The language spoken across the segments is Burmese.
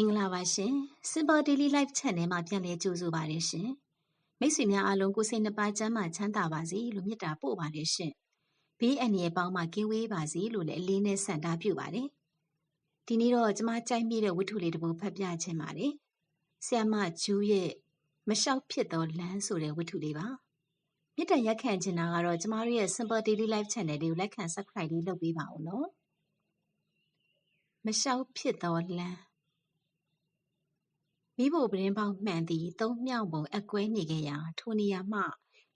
မင်္ဂလာပါရှင် Simple Daily Life Channel မှာပြန်လည်ကြိုဆိုပါရရှင်မိတ်ဆွေများအားလုံးကိုစိတ်နှပါချမ်းသာချမ်းသာပါစေလို့မေတ္တာပို့ပါရရှင်ဘေးအန္တရာယ်ပေါင်းမှကင်းဝေးပါစေလို့လည်းအလေးနဲ့ဆန္ဒပြုပါတယ်ဒီနေ့တော့ကျွန်မကြိုက်မိတဲ့ဝတ္ထုလေးတစ်ပုဒ်ဖတ်ပြချင်ပါတယ်ဆ iam မဂျူးရဲ့မလျှောက်ဖြစ်သောလမ်းဆိုတဲ့ဝတ္ထုလေးပါမြစ်တန်ရက်ခံချင်တာကတော့ကျမတို့ရဲ့ Simple Daily Life Channel လေးကိုလက်ခံ Subscribe လေးလုပ်ပေးပါဦးနော်မလျှောက်ဖြစ်သောလမ်း မိဖို့ပတင်းပေါက်မှန်သည်သုံးမြောက်ပုံအကွဲနေခဲ့ရာထိုနေရာမှ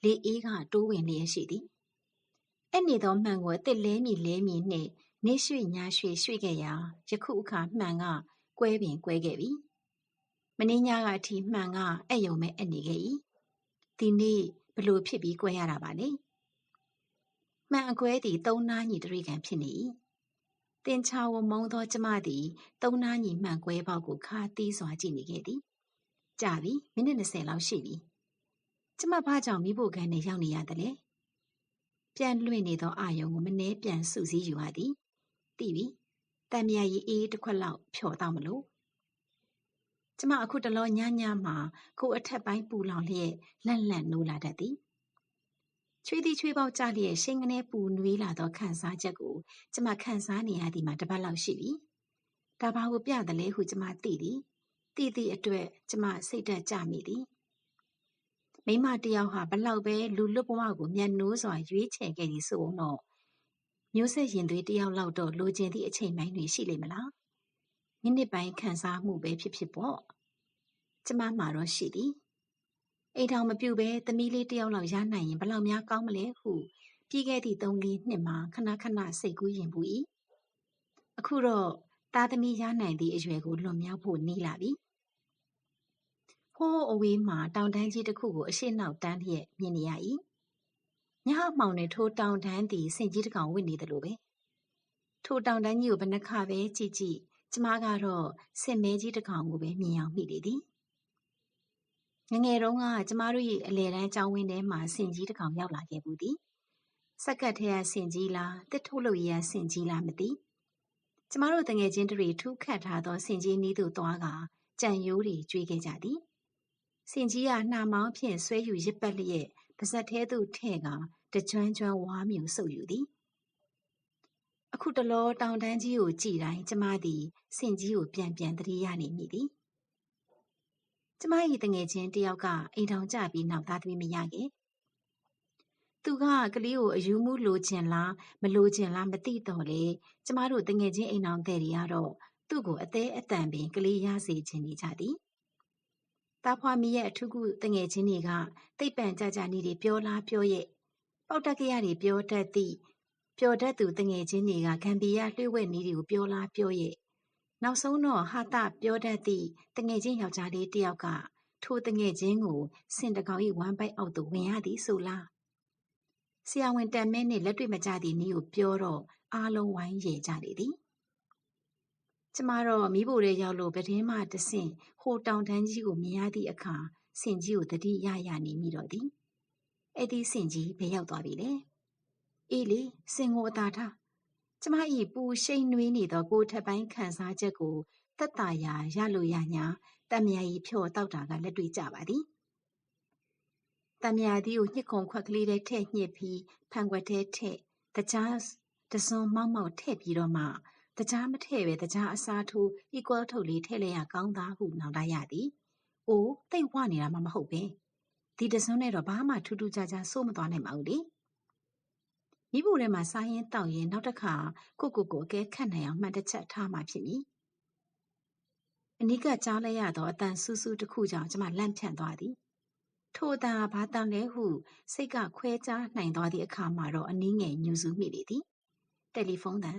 လေအေးကတိုးဝင်လျက်ရှိသည်။အဲ့နေသောမှန်ကိုအစ်လဲမီလဲမီနှင့်နေရွှေညာရွှေရွှေခဲ့ရာယခုအခါမှန်ကကွဲပင်ကွဲခဲ့ပြီ။မင်းညကအထိမှန်ကအဲ့ယုံမဲ့အနေခဲ့၏။ဒီနေ့ဘလို့ဖြစ်ပြီးကွဲရတာပါလေ။မှန်အကွဲသည်သုံးနာညီတရိကံဖြစ်နေ၏။ တင်ချာဝမုံသောကျမသည် သုံးနာညီမှန်ကွဲပေါက်ကိုခါသီးစွာကြည့်နေခဲ့သည်။ကြာပြီမိနစ်20လောက်ရှိပြီ။ကျမဘာကြောင့်မိဖို့ခန်းထဲရောက်နေရသလဲ။ပြန်လွင့်နေသောအာယုံကိုမနှဲပြန်စုစည်းယူရသည်။သိပြီ။တံမြာရီအေးတစ်ခွက်လောက်ဖြော်တော့မလို့။ကျမအခုတလောညညမှာကိုအထက်ပိုင်းပူလောင်လျက်လန့်လန့်နိုးလာတတ်သည်။ ချွေးသည်ချွေးပေါက်ကြလျက်ရှိန်ကနေပူနွေးလာသောခံစားချက်ကိုကျမခံစားနေရသည်မှာတပတ်လောက်ရှိပြီ။ဒါဘာကိုပြတယ်လဲဟုကျမသိသည်။သိသည့်အတွက်ကျမစိတ်တက်ကြမိသည်။မိမတယောက်ဟာဘလောက်ပဲလူလွတ်ဘဝကိုမျက်နှိုးစွာရွေးချယ်ခဲ့သည်ဆိုတော့မျိုးဆက်ရင်သွေးတယောက်လောက်တော့လိုချင်သည့်အချိန်ပိုင်းတွေရှိလိမ့်မလား။မိနစ်ပိုင်းခံစားမှုပဲဖြစ်ဖြစ်ပေါ့။ကျမမှာတော့ရှိသည်။ အိမ်ထောင်မပြူပဲသမီးလေးတယောက်လောက်ရနိုင်ရင်ဘလောက်များကောင်းမလဲဟုပြီးခဲ့သည့်၃လေးနှစ်မှာခဏခဏစိတ်ကူးရင်ပူ၏။အခုတော့သားသမီးရနိုင်သည့်အရွယ်ကိုလွန်မြောက်ဖို့နီးလာပြီ။ဟိုးအဝေးမှာတောင်တန်းကြီးတစ်ခုကိုအရှိနောက်တန်းလျက်မြင်နေရ၏။ညအမှောင်နဲ့ထိုတောင်တန်းသည်ဆင်ကြီးတစ်ကောင်ဝစ်နေတယ်လို့ပဲ။ထိုတောင်တန်းကြီးကိုဘယ်နှခါပဲကြည့်ကြည့်ကျမကတော့ဆင်မဲကြီးတစ်ကောင်ကိုပဲမြင်အောင်မိနေသည်။ ငငယ်တုန်းကကျမတို့ရဲ့အလေတန်းကျောင်းဝင်းထဲမှာဆင်ကြီးတစ်ကောင်ရောက်လာခဲ့ဘူးသည်။စက်ကတ်ထဲကဆင်ကြီးလားတစ်ထုတ်လို့ရဆင်ကြီးလားမသိ။ကျမတို့တငယ်ချင်းတွေထူးခတ်ထားသောဆင်ကြီးနီးသို့သွားကကြံရိုးတွေကျွေးခဲ့ကြသည်ဆင်ကြီးကနှာမောင်းဖြင့်ဆွဲယူရစ်ပတ်လျက်ပါဇက်သေးသို့ထဲ့ကတကြွမ်းကြွမ်းဝါမြူဆုပ်ယူသည်အခုတလောတောင်တန်းကြီးကိုကြည်တိုင်းကျမသည်ဆင်ကြီးကိုပြန်ပြန်တတိယနေမိသည် ကျမ၏တငယ်ချင်းတယောက်ကအိမ်ထောင်ကြပြီးနောက်သားသမီးမရခဲ့သူကကလေးကိုအယူမှုလိုချင်လားမလိုချင်လားမသိတော့လေကျမတို့တငယ်ချင်းအိမ်အောင်တဲ့တွေကတော့သူ့ကိုအသေးအတန်ပင်ကလေးရစေချင်နေကြသည်တာဖွာမီရဲ့အထုခုတငယ်ချင်းတွေကတိတ်ပန်ကြကြနေတွေပြောလားပြောရဲ့ပေါက်တက်ကရတွေပြောတတ်သည့်ပြောတတ်သူတငယ်ချင်းတွေကဂမ်ဘီယာလှွေ့ဝက်နီးတွေကိုပြောလားပြောရဲ့ နောက်ဆုံးတော့ဟာတာပြောတတ်သည့်တငယ်ချင်းယောက်ျားလေးတယောက်က ထိုတငယ်ချင်းကိုစင်တကောင်၏ဝမ်းပိုက်အောက်သို့ဝင်ရသည်ဆိုလားဆရာဝန်တန်မဲနှင့်လက်တွေ့မကျသည့်နည်းကိုပြောတော့အားလုံးဝိုင်းရယ်ကြလေသည်ကျမတော့မိဖို့ရဲရောက်လို့ပတင်းမှတဆင့်ဟိုတောင်တန်းကြီးကိုမြင်ရသည့်အခါစင်ကြီးကိုတတိရရနေမိတော့သည်အဲ့ဒီစင်ကြီးဘယ်ရောက်သွားပြီလဲအေးလေစင်ကိုအသာထား ကျမ၏ပူရှိန်နွေးနေသောကိုယ်ထက်ပိုင်းခံစားချက်ကိုတက်တာရာရလို့ရညာတမယာကြီးဖြော့တောက်တာကလက်တွေ့ကြပါသည်တံမြာသီးကိုညှစ်ခုံခွက်ကလေးထဲထည့်ညှစ်ပြီးဖန်ခွက်ထဲထည့်တကြားတစွန်မောက်မောက်ထည့်ပြီးတော့မှတကြားမထည့်ပဲတကြားအစားထိုး equal ထုတ်လေးထည့်လိုက်ရကောင်းသားဟုနောင်တရသည်။အိုးတိတ်ဝနေတာမှမဟုတ်ပဲ။ဒီတစွန်းနဲ့တော့ဘာမှထူးထူးခြားခြားစိုးမသွားနိုင်ပါဘူးလေ။ မိဖို့ထဲမှာစားရင်တောက်ရင်နောက်တစ်ခါကိုကိုကိုအကဲခတ်နိုင်အောင်မှန်တစ်ချက်ထားမှဖြစ်မည်။အနိကကြားလိုက်ရသောအတန်ဆူဆူတစ်ခုကြောင့်ကျမလန့်ဖြန့်သွားသည်ထိုအတန်ဘာတန်လဲဟုစိတ်ကခွဲခြားနိုင်သွားသည့်အခါမှာတော့အနည်းငယ်ညူဆူမိလေသည်တယ်လီဖုန်းတန်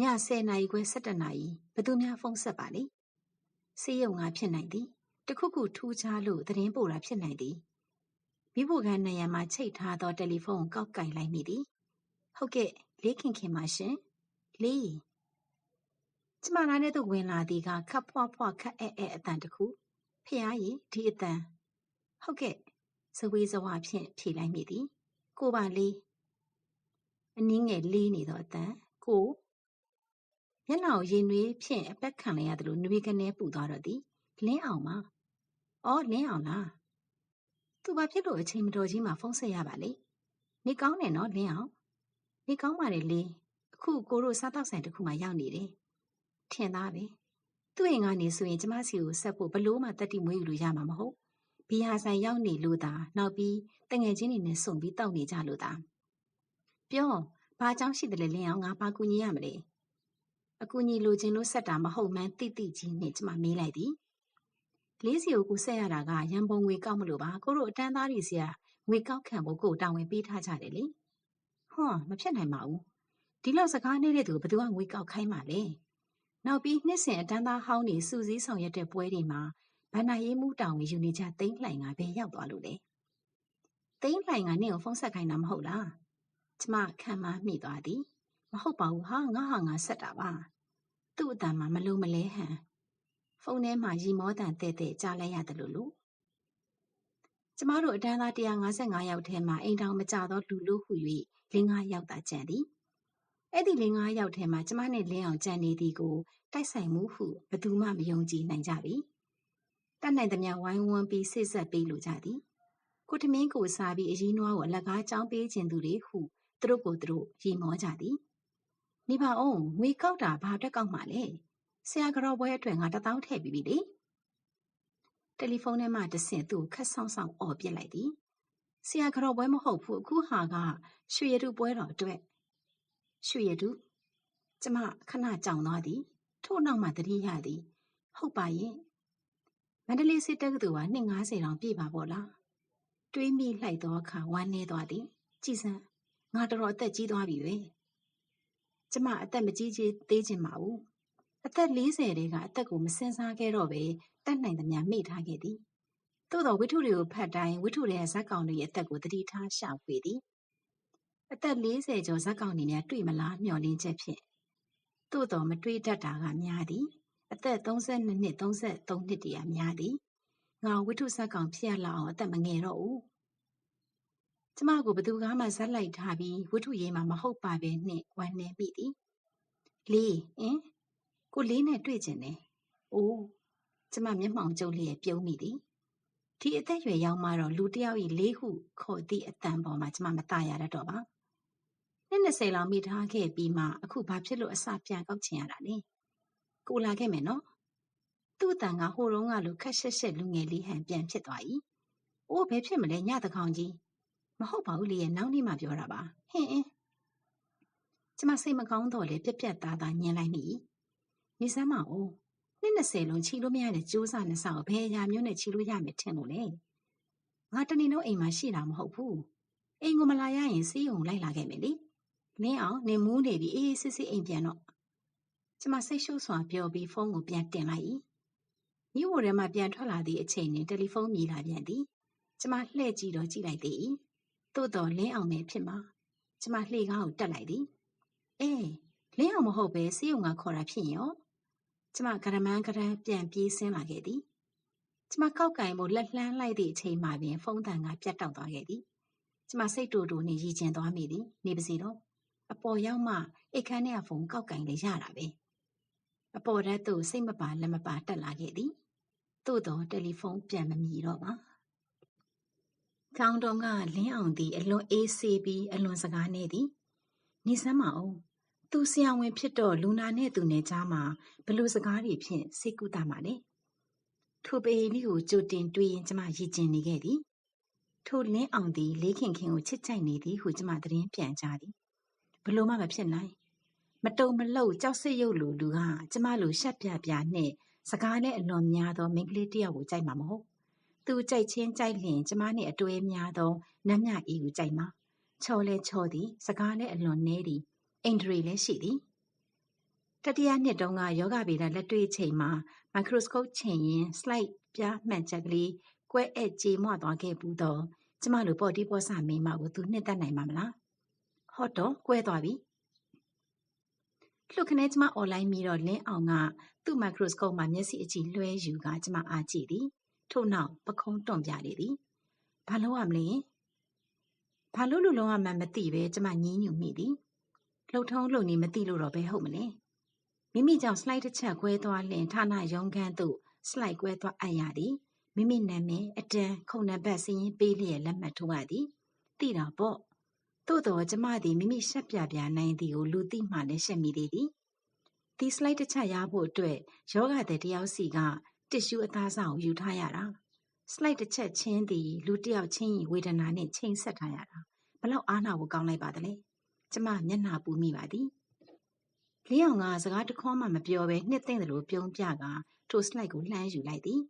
ည10နာရီခွဲ17နာရီဘသူများဖုန်းဆက်ပါလေစေးရုံကဖြစ်နိုင်သည်တခုခုထူးခြားလို့သတင်းပို့တာဖြစ်နိုင်သည် မိဖို့ကနရံမှာချိတ်ထားသောတယ်လီဖုန်းကိုကောက်ကင်လိုက်မိသည်ဟုတ်ကဲ့လေးခင်ခင်ပါရှင်လေးကျမနားနဲ့သူဝင်လာသည်ကခပ်ဖွားဖွားခက်အဲအဲအတန်တခုဖះရီဒီအတန်ဟုတ်ကဲ့ဇဝေဇဝါဖြင့်ဖြေလိုက်မိသည် ကိုပါလေးအနည်းငယ်လေးနေတော့အတန်ကိုမျက်နှာကိုရေနွေးဖြင့်အပက်ခံလိုက်ရတယ်လို့နွေကနေပူသွားတော့သည်လင်းအောင်ပါအော်လင်းအောင်လား သူဘာဖြစ်လို့အချိန်မတော်ကြီးမှဖုန်းဆက်ရပါလေနေကောင်းတယ်နော်လင်းအောင်နေကောင်းပါလေလေအခုကိုတို့စားတော့ဆိုင်တစ်ခုမှရောက်နေတယ်ထင်သားပဲသူ့အိမ်ကနေဆိုရင်ကျမစီကိုဆက်ဖို့ဘလို့မှတက်တိမွေးယူလို့ရမှာမဟုတ်ဘီဟာဆိုင်ရောက်နေလို့သာနောက်ပြီးတငယ်ချင်းတွေနဲ့ဆုံပြီးတောက်နေကြလို့သာပြောဘာအကြောင်းရှိတယ်လဲလင်းအောင်ငါဘာကူညီရမလဲအကူညီလိုချင်လို့ဆက်တာမဟုတ်မှန်းတိတိကြီးနဲ့ကျမမေးလိုက်သည် လေးစီကိုကိုဆက်ရတာကရန်ပုံငွေကောက်မလို့ပါကိုတို့အတန်းသားတွေစီကငွေကောက်ခံဖို့ကိုတာဝန်ပေးထားကြတယ်လေဟွန်းမဖြစ်နိုင်ပါဘူးဒီလောက်စကားနေတဲ့သူဘယ်သူကငွေကောက်ခိုင်းမှလဲနောက်ပြီးနှစ်စဉ်အတန်းသားဟောင်းတွေစူးစီးဆောင်ရွက်တဲ့ပွဲတွေမှာဗန္နာရေးမှုတောင်ဝင်ယူနေကြသိန်းလှိုင်ကဘယ်ရောက်သွားလို့လဲသိန်းလှိုင်ကနင့်ကိုဖုန်းဆက်ခိုင်းတာမဟုတ်လားကျမခံမမိသွားသည်မဟုတ်ပါဘူးဟာငါဟာငါဆက်တာပါသူ့အတန်မှာမလုံးမလဲဟန် ဖုန်းထဲမှာရီမောတန်တဲ့တဲ့ကြားလိုက်ရတယ်လို့လို့ကျမတို့အတန်းသား155ယောက်ထဲမှာအိမ်တောင်မကြတော့လူလို့ဟူ၍လင်း9ယောက်သာကျန်သည်အဲ့ဒီလင်း9ယောက်ထဲမှာကျမနဲ့လင်းအောင်ကြံနေသည်ကိုတိုက်ဆိုင်မှုဟုဘယ်သူမှမယုံကြည်နိုင်ကြပြီတတ်နိုင်သမျှဝိုင်းဝန်းပြီးဆိတ်ဆက်ပေးလိုကြသည်ကိုထမင်းကိုစားပြီးအရင်နွားကိုအလကားကြောင်းပေးခြင်းသူတွေဟုသူတို့ကိုသူတို့ရီမောကြသည်နေပါအောင်ငွေကောက်တာဘာအတွက်ကောက်မှလဲ ဆရာကြော်ပွဲအတွက်ငါတသောင်းထည့်ပြီးပြီလေတယ်လီဖုန်းထဲမှာတဆင့်သူ့ခက်ဆောင်ဆောင်អော်ပြစ်လိုက်သည်ဆရာကြော်ပွဲမဟုတ်ဘူးအခုဟာကရွှေရတုပွဲတော်အတွက်ရွှေရတုကျမခဏကြောင်သွားသည် ထို့နောက်မှတတိယသည် ဟုတ်ပါရဲ့မန္တလေးစစ်တက္ကသိုလ်ကနှစ်90တောင်ပြည့်ပါပေါ့လားတွေးမိလိုက်သောအခါဝမ်းနေသွားသည်ကြည်စမ်းငါတော်တော်အသက်ကြီးသွားပြီပဲကျမအသက်မကြီးကြီးသေးချင်ပါဘူး အသက်40တဲကအသက်ကိုမစင်စားခဲ့တော့ပဲတတ်နိုင်သမျှမိထားခဲ့သည်သို့တော်ဝိထုတွေကိုဖတ်တိုင်းဝိထုတွေရဲ့ဇက်ကောင်တွေရဲ့အသက်ကိုတတိထားရှာဖွေသည်အသက်40ကျော်ဇက်ကောင်တွေများတွေ့မလားမျှော်လင့်ချက်ဖြင့်သို့တော်မတွေးတတ်တာကများသည်အသက်32နှစ်33နှစ်တည်းအများသည်ငါဝိထုဇက်ကောင်ဖြစ်ရလောက်အောင်အသက်မငယ်တော့ဘူးကျမကိုဘသူကမှဇက်လိုက်ထားပြီးဝိထုရေးမှာမဟုတ်ပါပဲနှင့်ဝမ်းနေမိသည်လေးအင်း ကိုလေးနဲ့တွေ့ကျင်တယ်အိုးကျမမျက်မှောင်ကျုပ်လျက်ပြုံးမိသည်ဒီအသက်ရွယ်ရောက်မှတော့လူတယောက်ဤလေးဟုခေါ်သည့်အတန်ပေါ်မှာကျမမตายရတတ်တော့ပါနှစ်20လောက်မိထားခဲ့ပြီးမှအခုဘာဖြစ်လို့အစပြန်ကောက်ချင်ရတာလဲကိုလာခဲ့မယ်နော်သူ့အတန်ကဟိုတုန်းကလိုခက်ရှက်ရှက်လူငယ်လေးဟန်ပြန်ဖြစ်သွား၏အိုးဘယ်ဖြစ်မလဲညတကောင်ကြီးမဟုတ်ပါဘူးလေရဲ့နောက်နေ့မှပြောတာပါဟင်းအင်းကျမစိတ်မကောင်းတော့လေပြက်ပြက်သားသားညင်လိုက်မိ နေစမ်းမအောင်နှစ်20လုံးချီလို့မရတဲ့ကြိုးစားနဲ့ဆောက်ဘယ်အရာမျိုးနဲ့ချီလို့ရမယ်ထင်လို့လေငါတနေ့လုံးအိမ်မှာရှိတာမဟုတ်ဘူးအိမ်ကိုမလာရရင်စီးုံလိုက်လာခဲ့မယ်လေလင်းအောင်နေမူးနေပြီးအေးအေးဆေးဆေးအိမ်ပြန်တော့ကျမစိတ်ရှုပ်စွာပြောပြီးဖုန်းကိုပြန်တင်လိုက်၏မြို့ဝထဲမှပြန်ထွက်လာသည့်အချိန်တွင်တယ်လီဖုန်းမြည်လာပြန်သည်ကျမလှည့်ကြည့်တော့ကြည့်လိုက်သည်သို့တော်လင်းအောင်ပဲဖြစ်မှာကျမလှေကားကိုတက်လိုက်သည်အေးလင်းအောင်မဟုတ်ပဲစီးုံကခေါ်တာဖြစ်ရော ကျမကရမန်းကရန်ပြန်ပြေးဆင်းလာခဲ့သည်ကျမကောက်ကင်ဖို့လက်လှမ်းလိုက်သည့်အချိန်မှပင်ဖုန်းတန်ကပြတ်တောက်သွားခဲ့သည်ကျမစိတ်တူတူနှင့်ရည်ကျင်သွားမိသည်နေပါစီတော့အပေါ်ရောက်မှအိတ်ခမ်းထဲကဖုန်းကောက်ကင်လေးရတာပဲအပေါ်ဓာတ်သို့စိတ်မပါလက်မပါတက်လာခဲ့သည်သို့တော့တယ်လီဖုန်းပြန်မမြည်တော့ပါကောင်းတော့ကလင်းအောင်သည်အလွန်အေးဆေးပြီးအလွန်စကားနေသည်နေစမ်းမအောင် သူဆရာဝန်ဖြစ်တော့လူနာနဲ့သူနဲ့ကြားမှာဘလို့စကားတွေဖြင့်စိတ်ကူတာမှာလေထိုပေလေးကိုကြိုတင်တွေးရင်ကျမရည်ကျင်နေခဲ့သည်ထိုလင်းအောင်သည်လေးခင်ခင်ကိုချစ်ကြိုက်နေသည်ဟုကျမသတင်းပြန်ကြားသည်ဘလို့မှမဖြစ်နိုင်မတုံမလှုပ်ကြောက်စစ်ရုပ်လူလူကကျမလိုရှက်ပြပြနဲ့စကားနဲ့အလွန်များသောမိန်းကလေးတယောက်ကိုကြိုက်မှာမဟုတ်သူကြိုက်ချင်းကြိုက်လျင်ကျမနဲ့အတွေ့များသောနတ်မြအေးကိုကြိုက်မှာချော်လဲချော်သည်စကားလည်းအလွန်နဲသည် အိန္ဒြေလည်းရှိသည်တတိယနှစ်တုန်းကယောဂဗေဒလက်တွေ့ချိန်မှာမိုက်ခရိုစကုပ်ချိန်ရင် slide ပြားမှန်ချက်ကလေးကွဲ့အပ်ကြေမွသွားခဲ့ဘူးတော့ကျမလိုပေါ်တီပေါ်ဆာမိမကိုသူနှစ်သက်နိုင်မှာမလားဟော့တော့ကွဲသွားပြီလှုပ်ခနဲကျမအွန်လိုင်းပြီးတော့လင်းအောင်ကသူ့မိုက်ခရိုစကုပ်မှာမျက်စိအကြည့်လွှဲယူကကျမအားကြည့်သည်ထို့နောက်ပခုံးတွန့်ပြလေသည်ဘာလို့ရမလဲဘာလို့လူလုံးဝမှမသိပဲကျမညင်းညူမိသည် လှုပ်ထုံးလှုပ်နေမသိလို့တော့ဘယ်ဟုတ်မလဲမိမိကြောင့်စလိုက်တစ်ချက်ကွဲသွားလျင်ဌာနရုံးခန်းသို့စလိုက်ကွဲသွားအပ်ရသည်မိမိနာမည်အတန်းခုံနံပါတ်စည်ရင်ပေးလျက်လက်မှတ်ထိုးရသည်သိတာပေါ့သို့တော်ကျမသည်မိမိရှက်ပြပြနိုင်သည်ကိုလူသိမှလည်းရှက်မိသေးသည်ဒီစလိုက်တစ်ချက်ရဖို့အတွက်ယောဂတဲ့တယောက်စီကတစ်ရှူအသားဆောင်ကိုယူထားရတာစလိုက်တစ်ချက်ချင်းသည်လူတစ်ယောက်ချင်းဝေဒနာနဲ့ချိန်ဆက်ထားရတာဘလောက်အားနာဖို့ကောင်းလိုက်ပါသလဲ ကျမမျက်နှာပူမိပါသည်လီအောင်ကစကားတခွန်းမှမပြောဘဲနှစ်သိမ့်တယ်လို့ပြုံးပြကထိုစလိုက်ကိုလှမ်းယူလိုက်သည်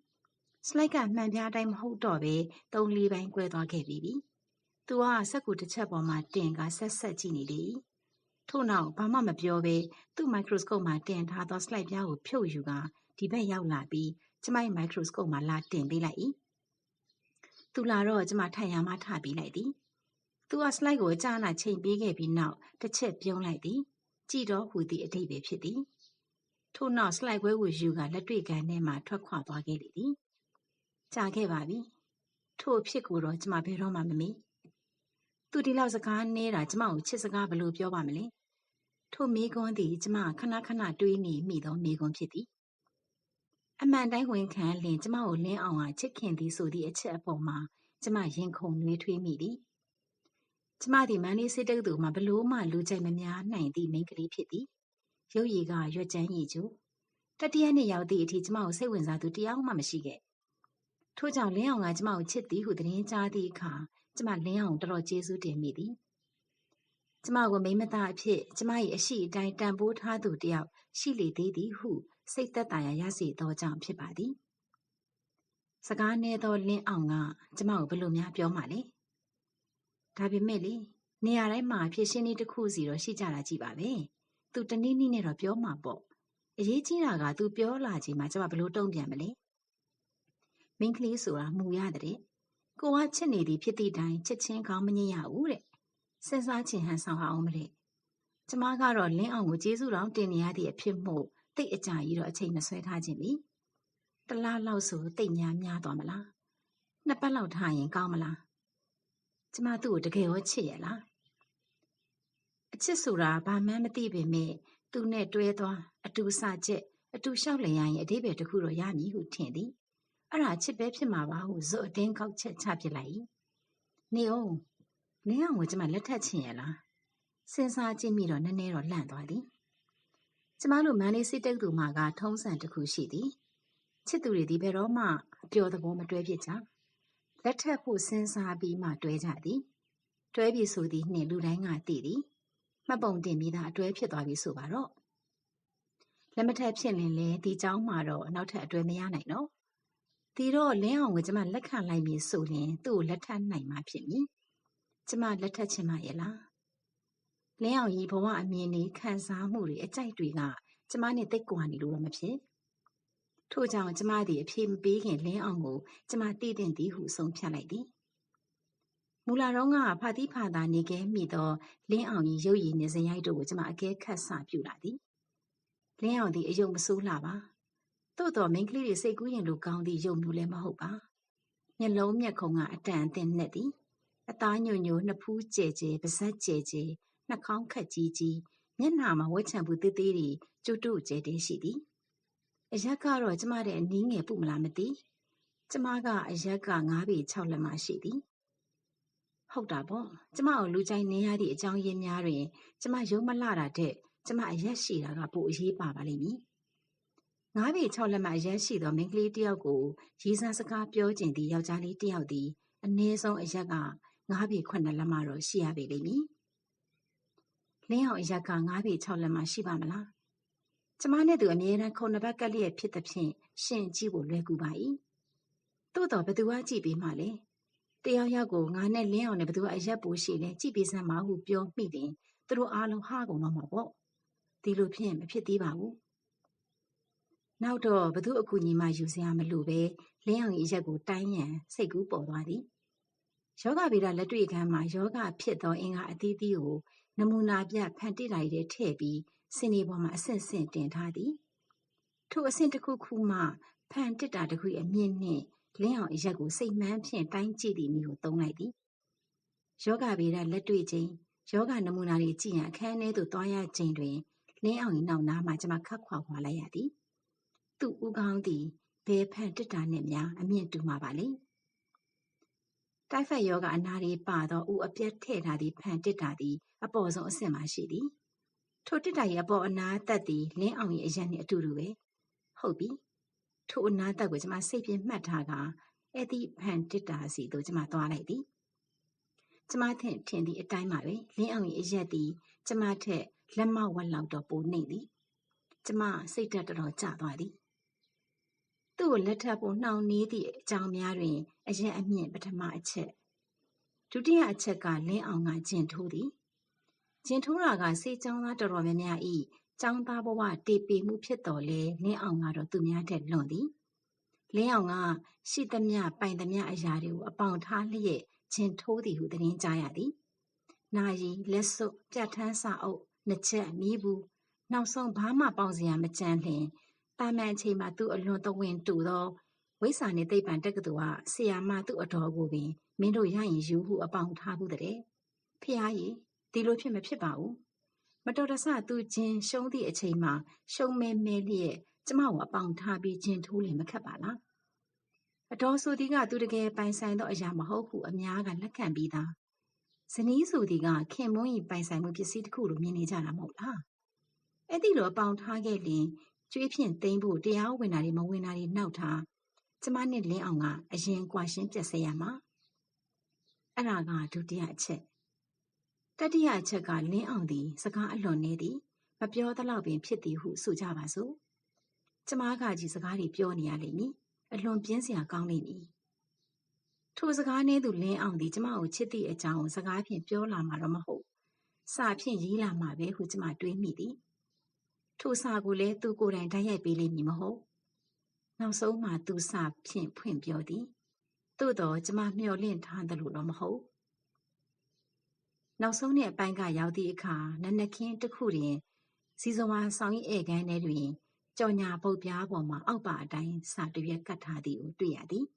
စလိုက်ကမှန်ပြားတိုင်းမဟုတ်တော့ပဲသုံးလေးပိုင်းကွဲသွားခဲ့ပြီပြီ။သူကစက်ကူတစ်ချက်ပေါ်မှာတင်ကဆက်ဆက်ကြည့်နေလေ။ထို့နောက်ဘာမှမပြောဘဲသူ့မိုက်ခရိုစကုပ်မှာတင်ထားသောစလိုက်ပြားကိုဖြုတ်ယူကဒီဘက်ရောက်လာပြီးကျမရဲ့မိုက်ခရိုစကုပ်မှာလာတင်ပေးလိုက်၏။သူလာတော့ကျမထိုင်ရမှထပြီးလိုက်သည်။ သူကစလိုက်ကိုအကြနာချိန်ပေးခဲ့ပြီးနောက်တစ်ချက်ပြုံးလိုက်သည်။ကြည်တော့ဟူသည့်အတိတ်ပဲဖြစ်သည်။ထို့နောက်စလိုက်ခွဲကိုယူကလက်တွေ့ကန်ထဲမှထွက်ခွာသွားခဲ့လေသည်။ကြာခဲ့ပါပြီ။ထို့အဖြစ်ကိုတော့ကျမဘယ်တော့မှမမေ့။သူဒီလောက်စကားနေတာကျမကိုချစ်စကားဘယ်လိုပြောပါမလဲ။ထို့မေးခွန်းသည်ကျမခဏခဏတွေးနေမိသောမေးခွန်းဖြစ်သည်။အမှန်တိုင်းဝန်ခံလျှင်ကျမကိုလင်းအောင်ကချစ်ခင်သည်ဆိုသည့်အချက်အပေါ်မှာကျမရင်ခုန်နွေးထွေးမိသည်။ ကျမသည်မန္တလေးစစ်တက္ကသိုလ်မှာဘယ်လိုမှလူကြိုက်မများနိုင်သည့်မိန်းကလေးဖြစ်သည်။ရုပ်ရည်ကရွက်ကြမ်းရည်ကျိုး။တတိယနှစ်ရောက်သည့်အထိကျမကိုစိတ်ဝင်စားသူတစ်ယောက်မှမရှိခဲ့။ထို့ကြောင့်လင်းအောင်ကကျမကိုချစ်သည်ဟုသတင်းကြားသည့်အခါကျမလင်းအောင်ကိုတော်တော်ကျေးဇူးတင်မိသည်။ကျမကိုမိန်းမသားအဖြစ်ကျမ၏အရှိအတိုင်းတန်ဖိုးထားသူတစ်ယောက်ရှိလေသေးသည်ဟုစိတ်သက်သာရာရစေသောကြောင့်ဖြစ်ပါသည်။စကားနည်းသောလင်းအောင်ကကျမကိုဘယ်လိုများပြောမှလဲ။ ဒါပေမဲ့လေနေရာတိုင်းမှာဖြစ်ရှင်းနည်းတစ်ခုစီတော့ရှိကြတာကြည့်ပါပဲ။သူတနည်းနည်းနဲ့တော့ပြောမှာပေါ့။အရေးကြီးတာကသူပြောလာချိန်မှာကျမဘယ်လိုတုံ့ပြန်မလဲ။မိန်းကလေးဆိုတာမူရတဲ့။ကိုကချစ်နေသည်ဖြစ်သည့်တိုင်ချစ်ချင်းကောင်းမငြင်းရဘူးတဲ့။စဉ်းစားချင်ဟန်ဆောင်အောင်မလဲ။ကျမကတော့လင်းအောင်ကိုကျေးဇူးတော်တင်နေရသည့်အဖြစ်မို့တိတ်အကြာကြီးတော့အချိန်မဆွဲထားခြင်းပြီ။တလားလောက်ဆိုတိတ်များများသွားမလား။နှစ်ပတ်လောက်ထားရင်ကောင်းမလား။ ကျမသူ့ကိုတကယ်ရောချစ်ရလား။အချစ်ဆိုတာဘာမှန်းမသိပေမဲ့သူနဲ့တွဲသွားအတူစကြက်အတူလျှောက်လည်ရရင်အတိပယ်တစ်ခုတော့ရမည်ဟုထင်သည်။အဲ့ဒါချစ်ပဲဖြစ်မှာပါဟုဇွတ်အတင်းကောက်ချက်ချပစ်လိုက်၏။နေအောင်လင်းအောင်ကိုကျမလက်ထပ်ချင်ရလား။စဉ်းစားကြည့်မိတော့နည်းနည်းတော့လန့်သွားသည်။ကျမတို့မန်လေးစိတ်တက်သူမှာကထုံးစံတစ်ခုရှိသည်။ချစ်သူတွေဒီဘယ်တော့မှအပျော်သဘောမတွဲဖြစ်ကြ။ လက်ထပ်ဖို့စဉ်းစားပြီးမှတွဲကြသည်။တွဲပြီဆိုသည်နှင့်လူတိုင်းကသိသည်။မှတ်ပုံတင်ပြီးသားအတွဲဖြစ်သွားပြီဆိုပါတော့။လက်မထက်ဖြစ်လင်လေဒီเจ้าမှာတော့နောက်ထပ်အတွဲမရနိုင်တော့။ဒီတော့လင်းအောင်ကိုကျမလက်ခံလိုက်ပြီဆိုရင်သူ့ကိုလက်ထပ်နိုင်မှဖြစ်မည်။ကျမလက်ထပ်ချင်မှရဲ့လား။လင်းအောင်ကြီးဘဝအမြင်တွေခံစားမှုတွေအကြိုက်တွေကကျမနဲ့တိတ်ကွာနေလို့တော့မဖြစ်။ ထို့ကြောင့်ကျမသည်အဖြေမပေးခင်လင်းအောင်ကိုကျမတည်တင်သည်ဟုဆုံးဖြတ်လိုက်သည်။မူလာတော့ကဖာတိဖာသာနေခဲ့မိသောလင်းအောင်ကြီးရုပ်ရည်နေစရိုက်တို့ကိုကျမအကဲခတ်စပြုလာသည်။လင်းအောင်သည်အယုံမဆိုးလှပါ။သို့တော်မိန်းကလေးတွေစိတ်ကူးရင်လိုကောင်းသည့်ရုပ်မျိုးလည်းမဟုတ်ပါ။မျက်လုံးမျက်ခုံကအတန်အသင့်နဲ့သည်။အသားညိုညိုနှစ်ဖူးကျဲကျဲပါးစပ်ကျဲကျဲနှာခေါင်းခတ်ကြီးကြီးမျက်နှာမှာဝက်ချံပူသေးသေးတွေကျုပ်တို့ကျဲတဲရှိသည်။ အရက်ကတော့ကျမတဲ့အနည်းငယ်ပုမလားမသိ။ကျမကအရက်က9ပေ6လက်မှရှိသည်။ဟုတ်တာပေါ့။ကျမကိုလူကြိုက်နေရသည့်အကြောင်းရင်းများတွင်ကျမရုံမလှတာတဲ့ကျမအရက်ရှိတာကပိုအရေးပါပါလိမ့်မည်။ငါးပေ6လက်မှအရက်ရှိသောမိန်းကလေးတယောက်ကိုရည်စားစကားပြောကျင်သည့်ယောက်ျားလေးတယောက်သည်အနည်းဆုံးအရက်က9ပေ9လက်မှတော့ရှိရပေလိမ့်မည်။လင်းအောင်အရက်က9ပေ6လက်မှရှိပါမလား။ ကျမနဲ့သူအမြဲတမ်းခုံနှစ်ဘက်ကလျက်ဖြစ်သဖြင့်ရှင်ကြည့်ဖို့လွယ်ကူပါ၏။သို့တော်ဘသူကကြည့်ပေးမှလဲ။တယောက်ယောက်ကိုငါနဲ့လင်းအောင်နဲ့ဘသူကအရက်ပိုးရှိလဲကြည့်ပေးစမ်းပါဟုပြောမိတယ်။သူတို့အားလုံးဟာကုန်တော့မှာပေါ့။ဒီလိုဖြင့်မဖြစ်သေးပါဘူး။နောက်တော့ဘသူအကူညီမှယူစရာမလိုပဲလင်းအောင်၏ရက်ကိုတိုင်းရန်စိတ်ကူးပေါ်သွားသည်။ယောဂဗေဒလက်တွေ့ခန်းမှာယောဂဖြစ်သောအင်္ဂါအသီးသီးကိုနမူနာပြဖန်တိလိုက်တဲ့ထည့်ပြီး စင်နေပေါ်မှာအဆင့်ဆင့်တင်ထားသည်ထိုအဆင့်တစ်ခုခုမှဖန်တစ်တာတစ်ခုအမြင့်နှင့်လင်းအောင်အရက်ကိုစိတ်မှန်းဖြင့်တိုင်းကြည့်သည့်နည်းကိုသုံးလိုက်သည်ယောဂဗေဒလက်တွေ့ချင်းယောဂနမူနာတွေကြည့်ရန်အခန်းထဲသို့တွားရခြင်းတွင်လင်းအောင်၏နောက်နားမှကျမခတ်ခွာခွာလိုက်ရသည်သူ့ဦးကောင်းသည်ဘယ်ဖန်တစ်တာနှင့်များအမြင့်တူမှာပါလေတိုက်ဖက်ယောဂအနာရီပါသောဦးအပြက်ထဲ့ထားသည့်ဖန်တစ်တာသည် အပေါ်ဆုံးအဆင့်မှရှိသည် ထိုတစ်တာ၏အပေါ်အနာသက်သည်လင်းအောင်၏အရန်နှင့်အတူတူပဲဟုတ်ပြီထိုအနာသက်ကိုကျမစိတ်ပြင်းမှတ်ထားကအဲ့ဒီဖန်တစ်တာစီသို့ကျမသွားလိုက်သည်ကျမထင်ထင်သည့်အတိုင်းပါပဲလင်းအောင်၏အရက်သည်ကျမထက်လက်မဝက်လောက်တော့ပိုနေသည်ကျမစိတ်ဓာတ်တော်တော်ကျသွားသည်သူ့ကိုလက်ထပ်ဖို့နှောင့်နှေးသည့်အကြောင်းများတွင်အရက်အမြင့်ပထမအချက်ဒုတိယအချက်ကလင်းအောင်ကကျင်ထိုးသည် ကျင်ထိုးတာကစေချောင်းသားတော်တော်များများဤចောင်းသားဘဝတေပေမှုဖြစ်တော်လဲလင်းအောင်ကတော့သူများတဲ့လွန်သည်လင်းအောင်ကရှိသမျှပိုင်သမျှအရာတွေကိုအပေါင်ထားလျက်ကျင်ထိုးသည်ဟုသတင်းကြားရသည်နာယီလက်စွပ်ပြတ်ထန်းစာအုပ်နှစ်ချက်မီးဘူးနောက်ဆုံးဘာမှပေါင်စရာမကြမ်းလျင်တာမန်အချိန်မှာသူ့အလွန်တဝင်းတူသောဝိဆာနှင့်သိပ္ပံတက္ကသိုလ်ကဆရာမသူ့အတော်ကိုပင်မင်းတို့ရရင်ယူဟုအပေါင်ထားဘူးတဲ့ဖះကြီး ဒီလိုဖြစ်မဖြစ်ပါဘူးမတော်တဆသူချင်းရှုံးသည့်အချိန်မှာရှုံးမဲမဲလျက်ကျမကိုအပေါင်ထားပြီးချင်းထိုးလင်မခက်ပါလားအတော်ဆိုသည်ကသူတကယ်ပိုင်ဆိုင်သောအရာမဟုတ်ဟုအများကလက်ခံပြီးသားဇနီးဆိုသည်ကခင်မွန်း၏ပိုင်ဆိုင်မှုပစ္စည်းတစ်ခုလိုမြင်နေကြတာမဟုတ်လားအဲ့ဒီလိုအပေါင်ထားခဲ့လင်ကျွေးဖြင့်သိမ်းဖို့တရားဝင်တာတွေမဝင်တာတွေနောက်ထားကျမနဲ့လင်းအောင်ကအရင်ကွာရှင်းပြက်စေရမှာအဲ့ဒါကဒုတိယအချက် တတိယအချက်ကလင်းအောင်သည် စကားအလွန်နေသည် မပြောသလောက်ပင်ဖြစ်သည်ဟုဆိုကြပါစို့ကျမကကြီးစကားတွေပြောနေရလိမ့်မည်အလွန်ပြင်းစရာကောင်းလိမ့်မည်ထိုစကားနဲ့သူလင်းအောင်သည်ကျမကိုချစ်သည့်အကြောင်းကိုစကားဖြင့်ပြောလာမှာတော့မဟုတ်စာဖြင့်ရေးလာမှာပဲဟုကျမတွေးမိသည်ထိုစာကိုလည်းသူကိုယ်တိုင်တိုက်ရိုက်ပေးလိမ့်မည်မဟုတ်နောက်ဆုံးမှသူစာဖြင့်ဖွင့်ပြောသည်သို့တော့ကျမမျှော်လင့်ထားသလိုတော့မဟုတ် နောက်ဆုံးတဲ့အပိုင်းကရောက်သည့်အခါနနခင်းတစ်ခုတွင်စီစုံဝါဆောင်၏ဧကန်းထဲတွင်ကြော်ညာပုတ်ပြားပေါ်မှာအောက်ပါအတိုင်းစာတရွက်ကတ်ထားသည်ကိုတွေ့ရသည်။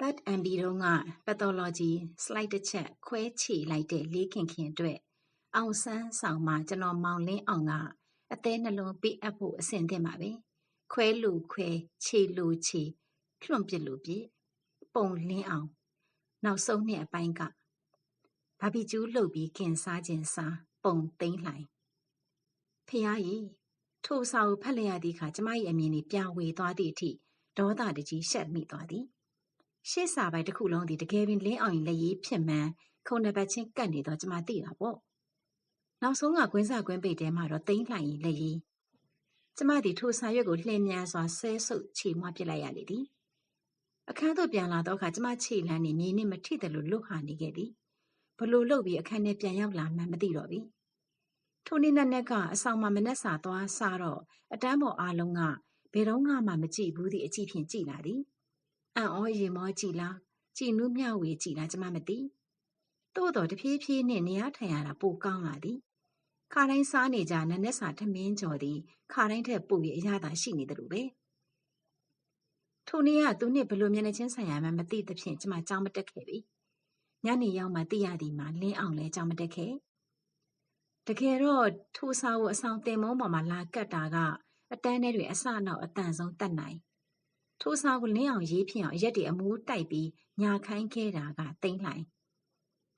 That MB တုန်းက pathology slide တစ်ချက်ခွဲချေလိုက်တဲ့လေးခင်ခင်အတွက်အောင်ဆန်းဆောင်မှာကျွန်တော်မောင်လင်းအောင်ကအသေးနှလုံးပေးအပ်ဖို့အဆင်သင့်ပါပဲ။ခွဲလူခွဲခြေလူခြေလွန့်ပစ်လူပစ်ပုံလင်းအောင် နောက်ဆုံးနှစ်အပိုင်းက ဘာဘီကျူးလှုပ်ပြီးခင်စားခြင်းစားပုံသိမ့်လှိုင်ဖះကြီးထိုစာကိုဖတ်လိုက်ရသည့်အခါကျမ၏အမြင်သည်ပြဝေသွားသည့်အထိဒေါသတကြီးရှက်မိသွားသည်ရှေ့စာပိုက်တစ်ခုလုံးသည်တကယ်ပင်လင်းအောင်၏လက်ရည်ဖြစ်မှန်ခုံနပတ်ချင်းကတ်နေတော့ကျမသိတာပေါ့နောက်ဆုံးကကွင်းစာကွင်းပိတ်ထဲမှာတော့သိမ့်လှိုင်၏လက်ရည်ကျမသည်ထိုစာရွက်ကိုလှည့်မြန်စွာဆဲဆုပ်ချေမွှပစ်လိုက်ရလေသည်အခန်းသို့ပြန်လာတော့အခါကျမခြေလမ်းနှင့်မြေနှင့်မထိတယ်လို့လွတ်ဟာနေခဲ့သည် ဘလို့လုပ်ပြီးအခန်းထဲပြန်ရောက်လာမှမသိတော့ပြီထိုနေ့နက်နက်ကအဆောင်မှာမနက်စာသွားစားတော့အတန်းပေါ်အားလုံးကဘယ်တော့မှမကြည့်ဘူးသည့်အကြည့်ဖြင့်ကြည်လာသည်အံ့ဩရင်မောကြည်လားကြည်နူးမျှဝေကြည်လားကျမမသိသို့တော်တဖြည်းဖြည်းနှင့်နေရာထိုင်ရတာပိုကောင်းလာသည်ခါတိုင်းစားနေကြနက်နက်စာထမင်းကြော်သည်ခါတိုင်းထက်ပို၍အရသာရှိနေတယ်လို့ပဲထိုနေ့ကသူနှင့်ဘလို့မျက်နှာချင်းဆိုင်ရာမှမသိသဖြင့်ကျမကြောင်းမတက်ခဲ့ပြီ ညနေရောက်မှသိရသည်မှာလင်းအောင်လဲကြောင်းမတက်ခဲ့တကယ်တော့ထိုစာကိုအဆောင်တင်မုံပေါ်မှာလာကတ်တာကအတန်းထဲတွင်အစနောက်အတန်ဆုံးတတ်နိုင်ထိုစာကိုလင်းအောင်ရေးဖြစ်အောင်ရက်တွေအမိုးတိုက်ပြီးညာခိုင်းခဲ့တာကတိမ့်လှိုင်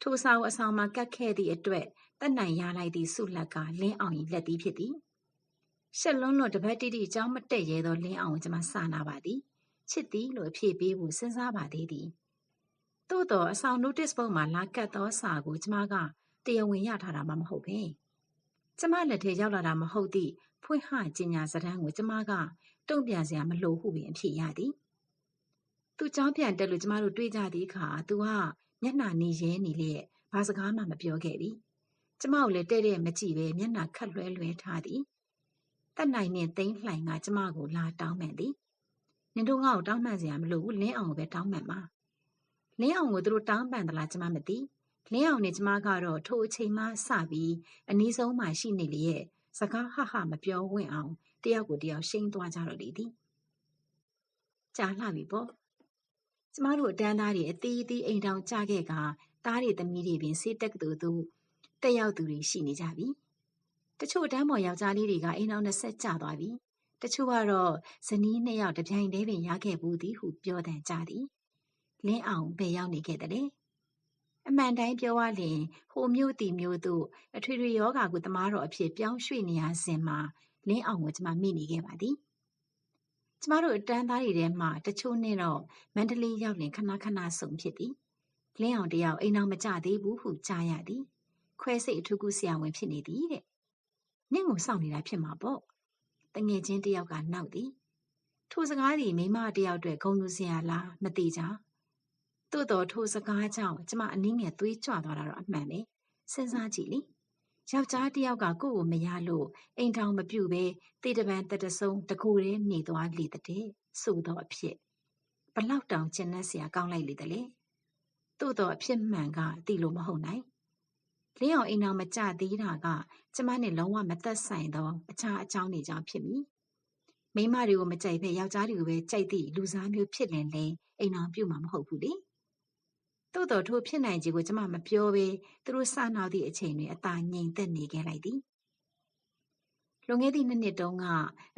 ထိုစာကိုအဆောင်မှာကတ်ခဲ့သည့်အတွက်တက်နိုင်ရလိုက်သည့်ဆုလက်ကလင်းအောင်၏လက်သည်ဖြစ်သည်ရှက်လွန်းလို့တပတ်တိတိအကြောင်းမတက်ရဲသောလင်းအောင်ကိုကျွန်မစာနာပါသည်ချစ်သည်လို့အဖြေပေးဖို့စဉ်းစားပါသေးသည် ။သို့တော့အဆောင် notice board မှာလာကတ်သောစာကိုကျမကတရားဝင်ရထားတာမှမဟုတ်ပဲ။ကျမလက်ထဲရောက်လာတာမဟုတ်သည့်ဖွင့်ဟကျင်ညာစတန်းကိုကျမကတုံ့ပြန်စရာမလိုဟုပင်အဖြစ်ရသည်။သူကြောင်းပြန်တက်လို့ကျမတို့တွေ့ကြသည့်အခါသူကမျက်နှာနေရဲနေလျက်ဘာစကားမှမပြောခဲ့ပြီ။ကျမကိုလည်းတဲ့တဲ့မကြည့်ပဲမျက်နှာခက်လွဲလွဲထားသည်။တက်နိုင်နဲ့တိမ့်လှိုင်ကကျမကိုလာတောင်းပန်သည်။နင်တို့ငါ့ကိုတောင်းပန်စရာမလိုဘူးလင်းအောင်ပဲတောင်းပန်ပါ။ လင်းအောင်ကိုသူတို့တောင်းပန်သလားကျမမသိလင်းအောင်နဲ့ကျမကတော့ထိုအချိန်မှစပြီးအနည်းဆုံးမှရှိနေလေရဲ့စကားဟဟမပြောဝင့်အောင်တယောက်ကိုတယောက်ရှင်းသွားကြတော့လေသည်ကြားလှပြီပေါ့ကျမတို့အတန်းသားတွေအသီးအသီးအိမ်တောင်ကြခဲ့ကသားတွေသမီးတွေပင်စေးတက်ကတူသူတက်ရောက်သူတွေရှိနေကြပြီတချို့တန်းပေါ်ယောက်ျားလေးတွေကအိမ်အောင်နှစ်ဆက်ကျသွားပြီတချို့ကတော့ဇနီးနှစ်ယောက်တပြိုင်တည်းပင်ရခဲ့ဘူးသည်ဟုပြောတန်ကြသည် လင်းအောင်ဘယ်ရောက်နေခဲ့တယ်အမှန်တိုင်းပြောရလျင်ဟိုမျိုးတီမျိုးတို့အထွေထွေယောဂါကိုတမားတော်အဖြစ်ပြောင်းရွှေ့နေရစဉ်မှာလင်းအောင်ကိုကျမမိနေခဲ့ပါသည်ကျမတို့အတန်းသားတွေထဲမှာတချို့နဲ့တော့မန္တလေးရောက်လင်ခဏခဏဆုံဖြစ်သည်လင်းအောင်တယောက်အိမ်အောင်မကြသေးဘူးဟုကြားရသည် ခွဲစိတ်အထူးကူဆရာဝန်ဖြစ်နေသည်တဲ့နင့်ကိုစောင့်နေတာဖြစ်မှာပေါ့တငယ်ချင်းတယောက်ကနောက်သည်ထိုစကားသည်မိမတယောက်အတွက်ဂုံလူစရာလားမသိကြ သို့တော်ထိုစကားကြောင့်ကျမအနည်းငယ်သွေးကြွသွားတာတော့အမှန်ပဲစဉ်းစားကြည့်လေယောက်ျားတယောက်ကကိုယ့်ကိုမရလို့အိမ်ထောင်မပြုတ်ပဲတေတပံတတဆုံးတကူတည်းနေသွားလေတဲ့ဆိုတော့အဖြစ်ဘလောက်တောင်ကျဉ်းနှက်စရာကောင်းလိုက်လေတဲ့လေသို့တော်အဖြစ်မှန်ကသိလို့မဟုတ်နိုင်လင်းအောင်အိမ်အောင်မကြသေးတာကကျမနဲ့လုံးဝမသက်ဆိုင်သောအခြားအကြောင်းတွေကြောင့်ဖြစ်မည်မိမတွေကိုမကြိုက်ပဲယောက်ျားတွေကိုပဲကြိုက်သည့်လူစားမျိုးဖြစ်လင်လေအိမ်အောင်ပြုတ်မှာမဟုတ်ဘူးလေ သို့တော်ထိုဖြစ်နိုင်ခြေကိုကျမမပြောဘဲသူတို့စနောက်သည့်အချိန်တွင်အသာငြိမ်သက်နေခဲ့လိုက်သည်လွန်ခဲ့သည့်နှစ်နှစ်တုန်းက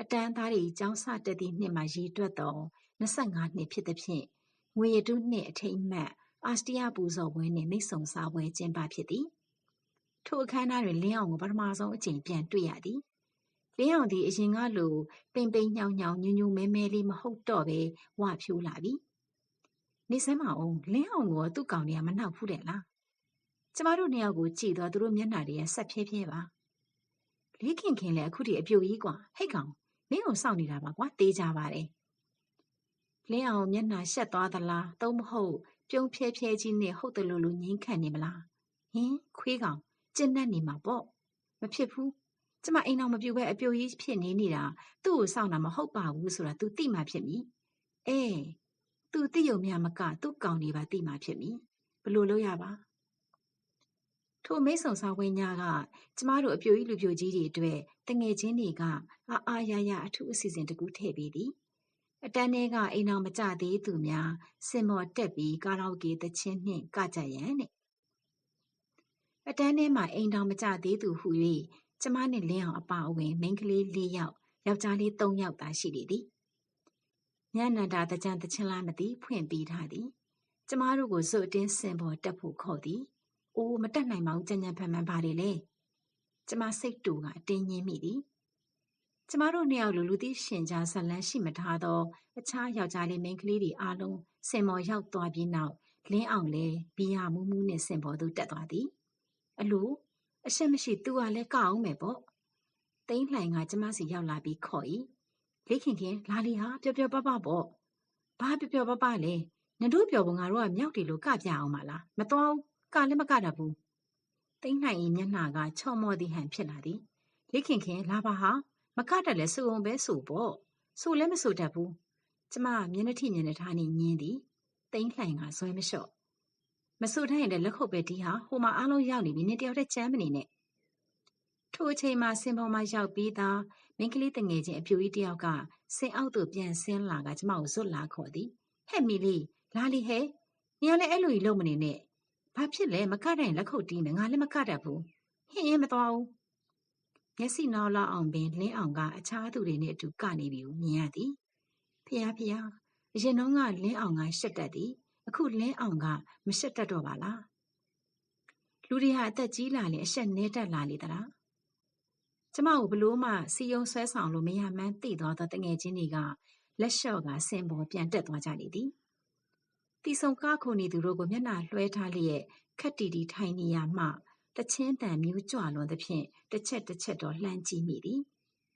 အတန်းသားတွေကျောင်းစတက်သည့်နှစ်မှာရည်တွက်သော25နှစ်ဖြစ်သဖြင့်ငွေရတုနှစ်အထိမ်းအမှတ်အာစတီယာပူဇော်ပွဲနှင့်မိတ်ဆုံစားပွဲကျင်းပဖြစ်သည်ထိုအခမ်းအနားတွင်လင်းအောင်ကိုပထမဆုံးအကြိမ်ပြန်တွေ့ရသည်လင်းအောင်သည်အရင်ကလိုပိန်ပိန်ညောင်ညောင်ညူညူမဲမဲလေးမဟုတ်တော့ပဲဝဖြိုးလာပြီ နေစမ်းမအောင်လင်းအောင်ကိုသူ့ကောင်တွေကမနှောက်ဘူးတဲ့လားကျမတို့နှစ်ယောက်ကိုကြည့်တော့သူတို့မျက်နှာတွေကဆက်ဖြဲဖြဲပါလေးခင်ခင်လည်းအခုထိအပြုတ်ကြီးကွာဟိတ်ကောင်မင်းကိုစောင့်နေတာပါကွာတေးကြပါတယ်လင်းအောင်မျက်နှာရှက်သွားသလားသို့မဟုတ်ပြုံးဖြဲဖြဲကြီးနဲ့ဟုတ်တယ်လို့လူငင်းခံနေမလားဟင်ခွေးကောင်ကျဉ်တ်နေမှာပေါ့မဖြစ်ဘူးကျမအိမ်အောင်မပြူပဲအပြိုကြီးဖြစ်နေနေတာသူ့ကိုစောင့်တာမဟုတ်ပါဘူးဆိုတာ तू သိမှဖြစ်ပြီအေး तू သိယုံမြမကသူ့ကောင်နေပါသိမှဖြစ်မည်ဘလို့လို့ရပါထိုမိတ်ဆုံစာဝင်းညာကကျမတို့အပြိုကြီးလူပြိုကြီးတွေအတွက်တငယ်ချင်းတွေကအာအာရရအထူးအစီအစဉ်တကူထည့်ပေးသည်အတန်းထဲကအိမ်အောင်မကြသေးသူများစင်မော်တက်ပြီးကာရာအိုကေသချင်းနှင့်ကကြရန်တဲ့အတန်းထဲမှာအိမ်တောင်မကြသေးသူဟု၍ကျမနှင့်လင်းအောင်အပါအဝင်မိန်းကလေး၄ယောက်ယောက်ျားလေး၃ယောက်သာရှိလေသည် ညနန္တာတကြံတချင်းလားမသိဖွင့်ပြီးထားသည်ကျမတို့ကိုဇွတ်တင်းစင်ပေါ်တက်ဖို့ခေါ်သည်အိုးမတက်နိုင်ပါဘူးကြံ့ကြံ့ဖန်ဖန်ပါလေလေကျမစိတ်တူကအတင်းညင်းမိသည်ကျမတို့နှစ်ယောက်လူလူသိရှင်ကြားဇလန်းရှိမထားသောအခြားယောက်ျားလေးမိန်းကလေးတွေအားလုံးစင်မော်ရောက်သွားပြီးနောက်လင်းအောင်လဲဘီယာမူးမူးနဲ့စင်ပေါ်သို့တက်သွားသည်အလိုအရှက်မရှိသူကလည်းကအောင်မယ်ပေါ့တိမ့်လှိုင်ကကျမစီရောက်လာပြီးခေါ်၏ လေးခင်ခင်လာလီဟာပျော်ပျော်ပပပေါ့ဘာပျော်ပျော်ပပလဲနတို့ပျော်ပုံငါတို့ကမြောက်တီလို့ကပြအောင်ပါလားမတော်ဘူးကလည်းမကတတ်ဘူးတိမ့်လှိုင်၏မျက်နှာကချော့မော့သည့်ဟန်ဖြစ်လာသည်လေးခင်ခင်လာပါဟာမကတတ်လဲစူအောင်ပဲဆိုပေါ့ဆိုလည်းမဆိုတတ်ဘူးကျမမျက်နှာထိမျက်နှာထားနေညင်းသည်တိမ့်လှိုင်ကဇွဲမလျှော့မဆူထိုင်ရင်လည်းလက်ခုပ်ပဲဒီဟာဟိုမှာအားလုံးရောက်နေပြီနင်တယောက်တည်းချမ်းမနေနဲ့ ထိုအချိန်မှာစင်ပေါ်မှာရောက်ပြီးသားမင်းကလေးတငယ်ချင်းအပြူကြီးတယောက်ကစင်အောက်သို့ပြန်ဆင်းလာကကျမကိုဇွတ်လာခေါ်သည်ဟဲ့မီလီလာလီဟဲ့နင်ကလည်းအဲ့လိုကြီးလုပ်မနေနဲ့ဘာဖြစ်လဲမကတိုင်လက်ခုပ်တီးမယ်ငါလည်းမကတတ်ဘူးဟင်းရင်မတော်ဘူးမျက်စိနောက်လောက်အောင်ပင်လင်းအောင်ကအခြားသူတွေနဲ့အတူကနေပြီကိုမြင်ရသည်ဖျားဖျားအရင်တော့ကလင်းအောင်ကရှက်တတ်သည်အခုလင်းအောင်ကမရှက်တတ်တော့ပါလားလူတွေဟာအသက်ကြီးလာရင်အရှက်နဲတက်လာလေသလား ကျမကိုဘလို့မှစီယုံဆွဲဆောင်လို့မရမှန်းသိသွားသောတငယ်ချင်းတွေကလက်လျှော့ကဆင်ပေါ်ပြန်တက်သွားကြလေသည်တီဆုံကားခုန်နေသူတို့ကိုမျက်နှာလွှဲထားလျက်ခက်တီတီထိုင်နေရမှတချင်းတန်မျိုးကြွလွန်သဖြင့်တစ်ချက်တစ်ချက်တော့လှမ်းကြည့်မိသည်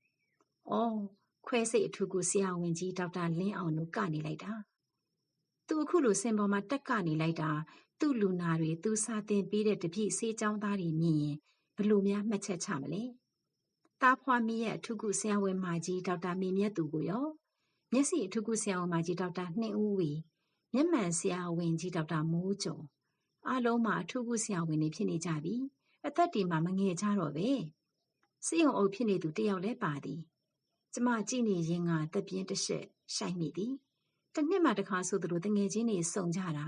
။အော်ခွဲစိတ်အထူးကိုဆရာဝန်ကြီးဒေါက်တာလင်းအောင်တို့ကနေလိုက်တာသူအခုလိုစင်ပေါ်မှာတက်ကနေလိုက်တာသူ့လူနာတွေသူစာတင်ပေးတဲ့တပြည့်ဆေးချောင်းသားတွေမြင်ရင်ဘလို့များမှတ်ချက်ချမလဲ တားဖွားမီရဲ့အထုကုဆရာဝန်မကြီးဒေါက်တာမေမြတ်သူကိုရောမျက်စိအထုကုဆရာဝန်မကြီးဒေါက်တာနှင်းဦးဝီမျက်မှန်ဆရာဝန်ကြီးဒေါက်တာမိုးကျော်အားလုံးမှာအထုကုဆရာဝန်တွေဖြစ်နေကြပြီအသက်တွေမှာမငယ်ကြတော့ပဲစိတ်ုံအုပ်ဖြစ်နေသူတယောက်လဲပါသည်ကျမကြည့်နေရင်ကတက်ပြင်းတစ်ချက်ရှိုက်မိသည်တစ်နှစ်မှတစ်ခါဆိုသလိုတငယ်ချင်းတွေစုံကြတာ